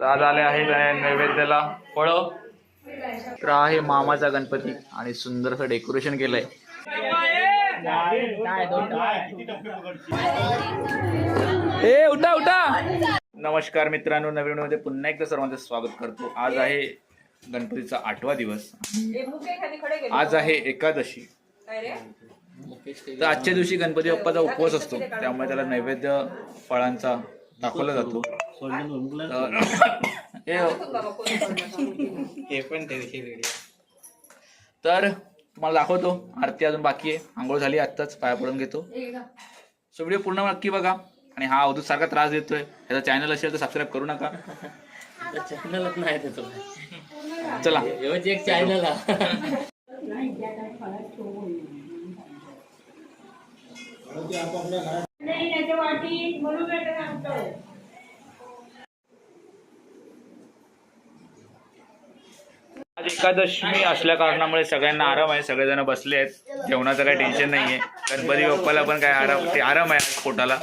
तर आज आले आहेत नैवेद्याला फळ. तर आहे मामाचा गणपती आणि सुंदरसं डेकोरेशन केलंय. ए उठा उठा. नमस्कार मित्रांनो नवीन मध्ये पुन्हा एकदा सर्वांचं स्वागत करतो. आज आहे गणपतीचा आठवा दिवस. आज आहे एकादशी. तर आजच्या दिवशी गणपती बाप्पाचा उपवास असतो. त्यामुळे त्याला नैवेद्य फळांचा दाखवला जातो. तर- हे पण ते तर तुम्हाला दाखवतो आरती अजून बाकी आहे आंघोळ झाली आत्ताच पाया पडून घेतो सो व्हिडिओ पूर्ण नक्की बघा आणि हा अवधूत सारखा त्रास देतोय त्याचा चॅनल असेल तर सबस्क्राईब करू नका चॅनलच नाही त्याचं चला एक चॅनल आज एकादशी असल्या कारणामुळे सगळ्यांना आराम आहे सगळेजण बसले आहेत. जेवणाचं काही टेन्शन नाहीये. गणपती बाप्पाला पण काय आराम ते आराम आहे पोटाला.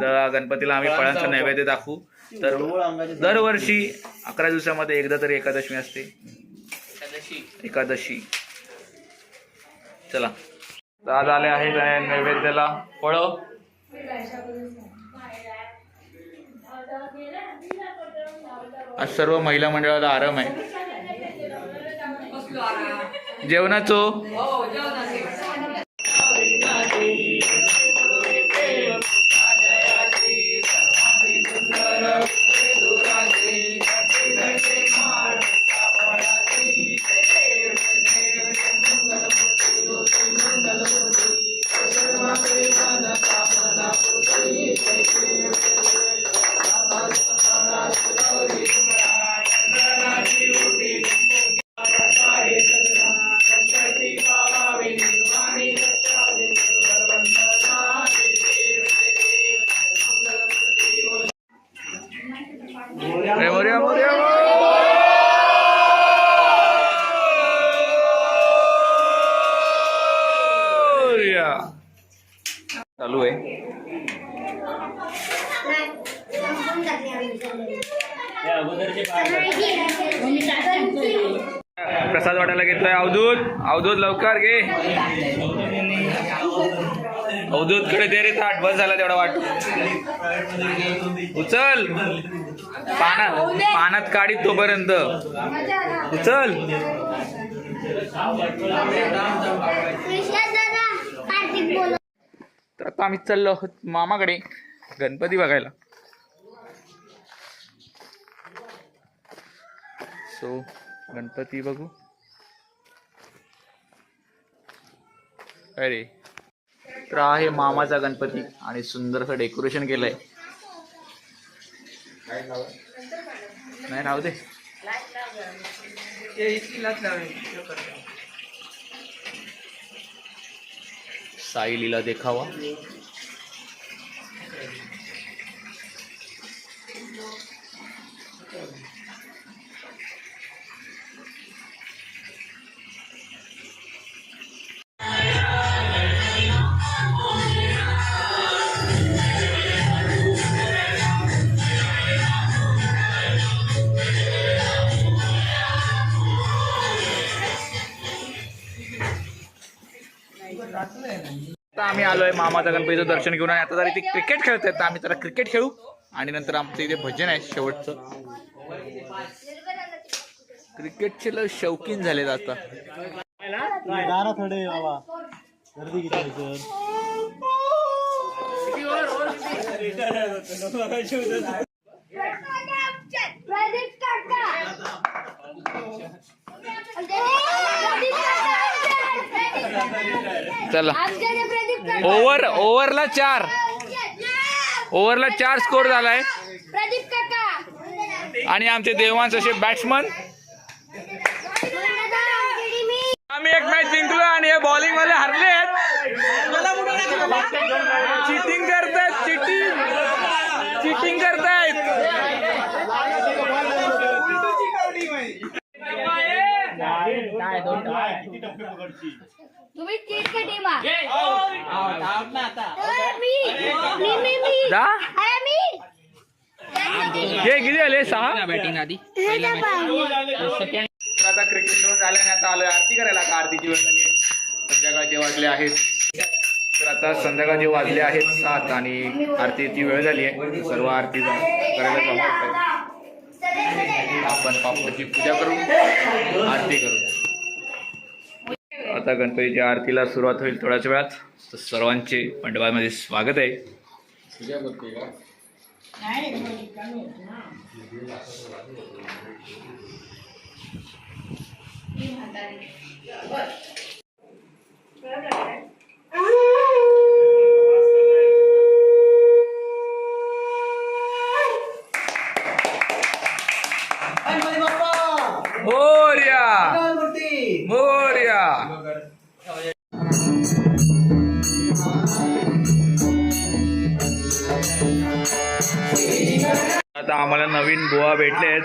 तर गणपतीला आम्ही फळांचा नैवेद्य दाखवू. तर दरवर्षी अकरा दिवसामध्ये एकदा तरी एकादशी असते. एकादशी. चला. तर आज आले आहेत आणि नैवेद्याला? फळ. आज सर्व महिला मंडळाला आराम आहे. जेवणाचो? चालू आहे. प्रसाद वाटायला घेतोय अवधूत अवधूत लवकर घे. अवधूत कडे दे रे ताट बस झाला तेवढा वाट. उचल. पानात पानात काढी तोपर्यंत. उचल. तर आता आम्ही चाललो आहोत मामाकडे गणपती बघायला. सो गणपती बघू. अरे. तर आहे मामाचा गणपती आणि सुंदरसं डेकोरेशन केलंय. नाही राहू दे. साई लीला देखावा. आलोय मामाचा गणपतीचं दर्शन घेऊन. आणि आता जर इथे क्रिकेट खेळत आहेत. तर आम्ही जरा क्रिकेट खेळू. आणि नंतर आमचं इथे भजन आहे शेवटचं. क्रिकेटचे लय शौकीन झालेत आता. दारा थोडे बाबा. गर्दी किती आहे सर? प्रदीप काका चला. ओव्हर ओव्हरला चार. ओव्हरला चार स्कोर झालाय. आणि आमचे देवांश असे बॅट्समन आम्ही एक मॅच जिंकलो आणि हे बॉलिंग वाले हरले आहेत. चिटिंग करतायत चिटिंग चिटिंग करतायत काय दोन किती टप्पे पकडची तुम्ही का टीम आ आता. मी मी मी मी जा. अरे मी. हे किती आले सहा? बॅटिंग आधी. पहिला मॅच आता क्रिकेट खेळून झाल्याने आता आलोय आरती करायला. आता आरतीची वेळ झाली संध्याकाळचे वाजले आहेत. तर आता संध्याकाळचे वाजले आहेत सात आणि आरतीची वेळ झाली आहे. सर्व आरती करायला आपण बापूची पूजा करू. आरती करू. आता गणपतीच्या आरतीला सुरुवात होईल थोड्याच वेळात. तर सर्वांचे मंडपामध्ये स्वागत आहे. का नवीन बुवा भेटले आहेत.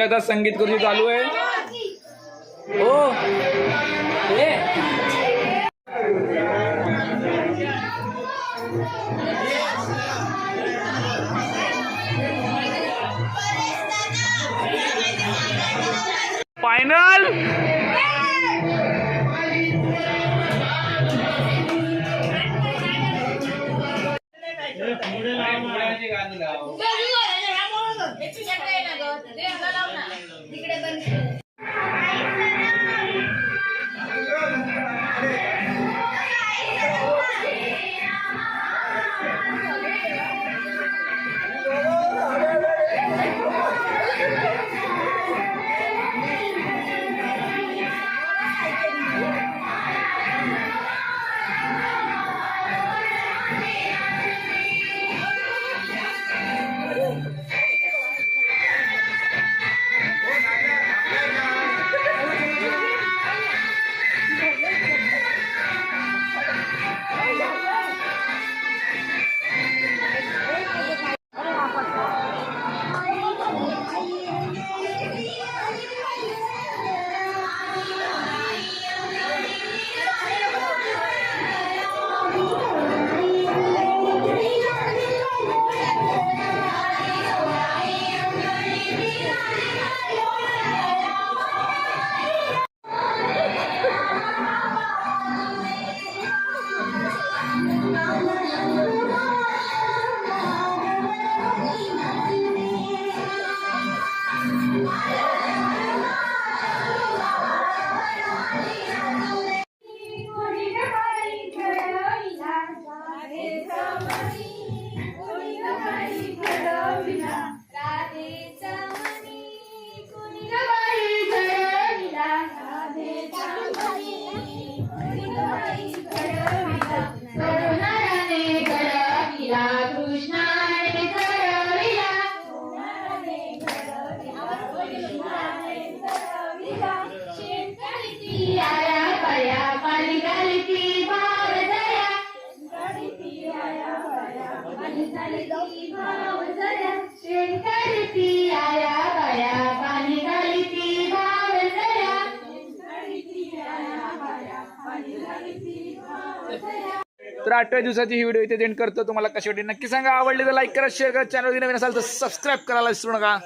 माझ्या आता संगीत कृती चालू आहे. हो. फायनल पुढे गाणं ఎక్కడ అయినా तर आठव्या दिवसाची ही व्हिडिओ इथे एंड करतो. तुम्हाला कशी वाटली नक्की सांगा. आवडली तर लाईक करा शेअर करा. चॅनल नवीन असाल तर सबस्क्राईब करायला विसरू नका.